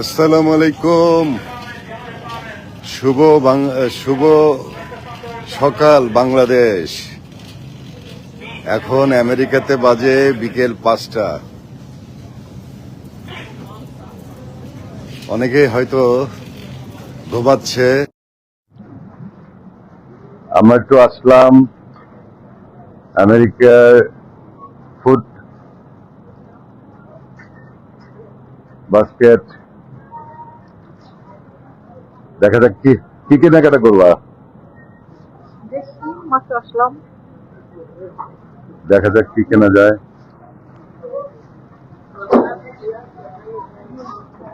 আসসালামু আলাইকুম। শুভ শুভ সকাল বাংলাদেশ। এখন আমেরিকাতে বাজে বিকেল পাঁচটা। অনেকে হয়তো ঘুমাচ্ছে। আমরা একটু আসলাম আমেরিকার ফুড বাস্কেট দেখা যাক কি কি কেনাকাটা করবা? দেখি যাক কি কেনা যায়।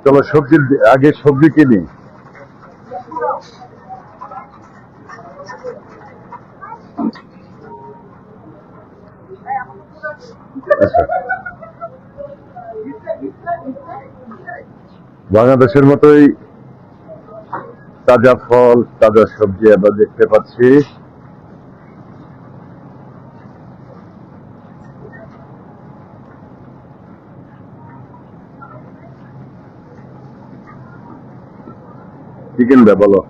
চলো সবজির আগে সবজি কিনি। আচ্ছা। বাংলাদেশের মতোই তাজা ফল, তাজা সবজি আমরা দেখতে পাচ্ছি। কি কিনবে বলো।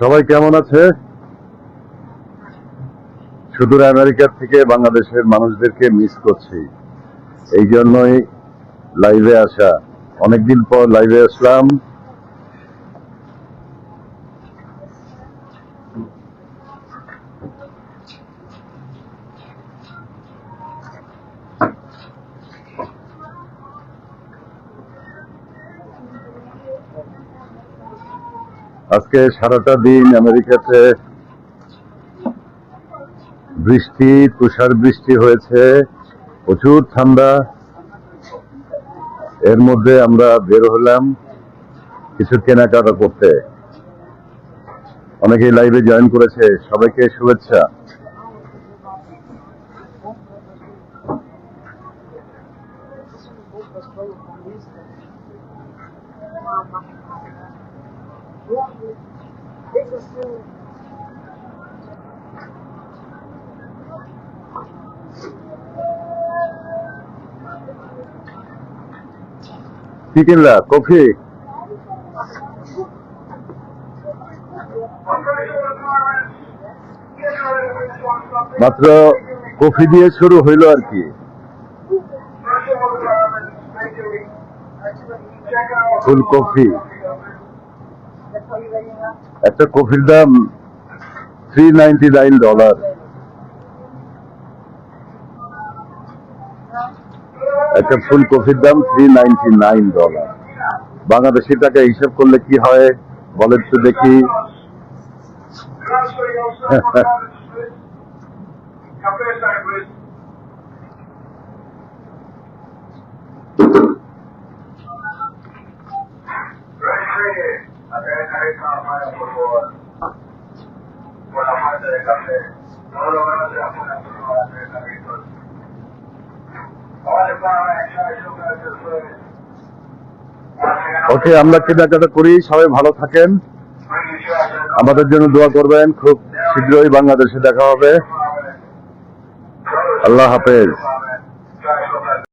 সবাই কেমন আছে? সুদূর আমেরিকা থেকে বাংলাদেশের মানুষদেরকে মিস করছি। এই জন্যই লাইভে আসা। অনেকদিন পর লাইভে আসলাম। আজকে সারাটা দিন আমেরিকাতে বৃষ্টি, তুষার বৃষ্টি হয়েছে। প্রচুর ঠান্ডা। এর মধ্যে আমরা বের হলাম কিছু কেনাকাটা করতে। অনেকেই লাইভে জয়েন করেছে। সবাইকে শুভেচ্ছা। কি কিনলা কফি? মাত্র কফি দিয়ে শুরু হইল আর কি। Full coffee. একটা কফির দাম থ্রি নাইনটি নাইন ডলার একটা ফুল কফির দাম three ninety nine dollar Bangladeshi টাকা হিসাব করলে কি হয়? বলেন তো দেখি। ওকে আমরা কেনাকাটা করি, সবাই ভালো থাকেন। আমাদের জন্য দোয়া করবেন, খুব শীঘ্রই বাংলাদেশে দেখা হবে। আল্লাহ হাফেজ।